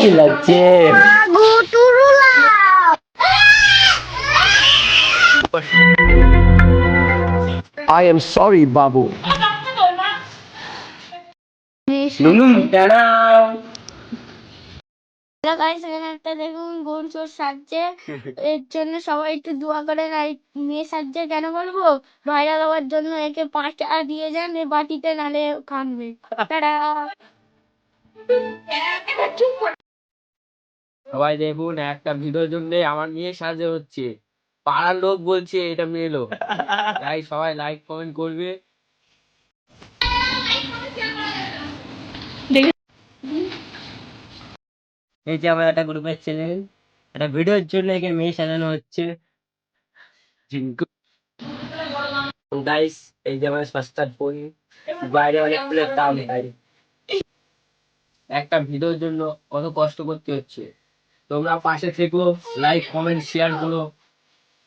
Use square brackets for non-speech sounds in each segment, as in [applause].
কি লাগছে I am sorry, Babu. নুনুম দাঁড়াও। গাইস এখানে একটা দেখুন বোন চোর সাজছে। এর জন্য সবাই একটু দোয়া করেন আর মেয়ে সাজছে কেন বলব? ভাইরাল হওয়ার জন্য একে পাঁচ দিয়ে যান এ বাটিতে নালে কানবে টাটা সবাই দেখুন, একটা ভিডিওর জন্য আমার মেয়ে সাজে হচ্ছে। পাড়ার লোক বলছে এটা মেয়ে লোক। তাই সবাই লাইক কমেন্ট করবে। এই যে আমার একটা গ্রুপের চ্যানেল একটা ভিডিওর জন্য একে মেয়ে সাজানো হচ্ছে। গাইস এই যে আমার সস্তার ফোন বাইরে অনেক দাম বাইরে একটা ভিডিওর জন্য কত কষ্ট করতে হচ্ছে তোমরা পাশে থেকো লাইক কমেন্ট শেয়ার করো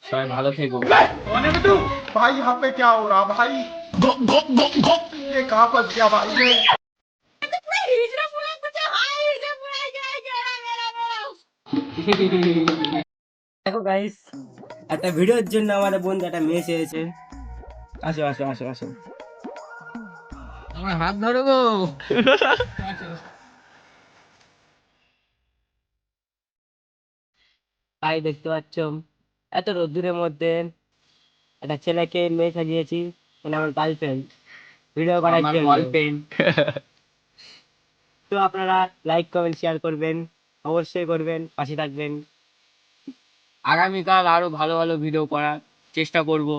সবাই ভালো থেকো भाई यहाँ पे क्या हो रहा भाई ये कहाँ फंस गया भाई ये দেখো গাইস একটা ভিডিওর জন্য আমাদের বন্ধু একটা মেয়ে চেয়েছে আসো আসো আসো আসো আমার হাত ধরো গো [laughs] তাই দেখতে পাচ্ছ। এত রোদ্দুরের মধ্যে একটা ছেলেকে মেয়ে সাজিয়েছি মানে আমার গার্লফ্রেন্ড ভিডিও করার জন্য। [laughs] তো আপনারা লাইক কমেন্ট শেয়ার করবেন। অবশ্যই করবেন পাশে থাকবেন। আগামীকাল আরও ভালো ভালো ভিডিও করার চেষ্টা করব।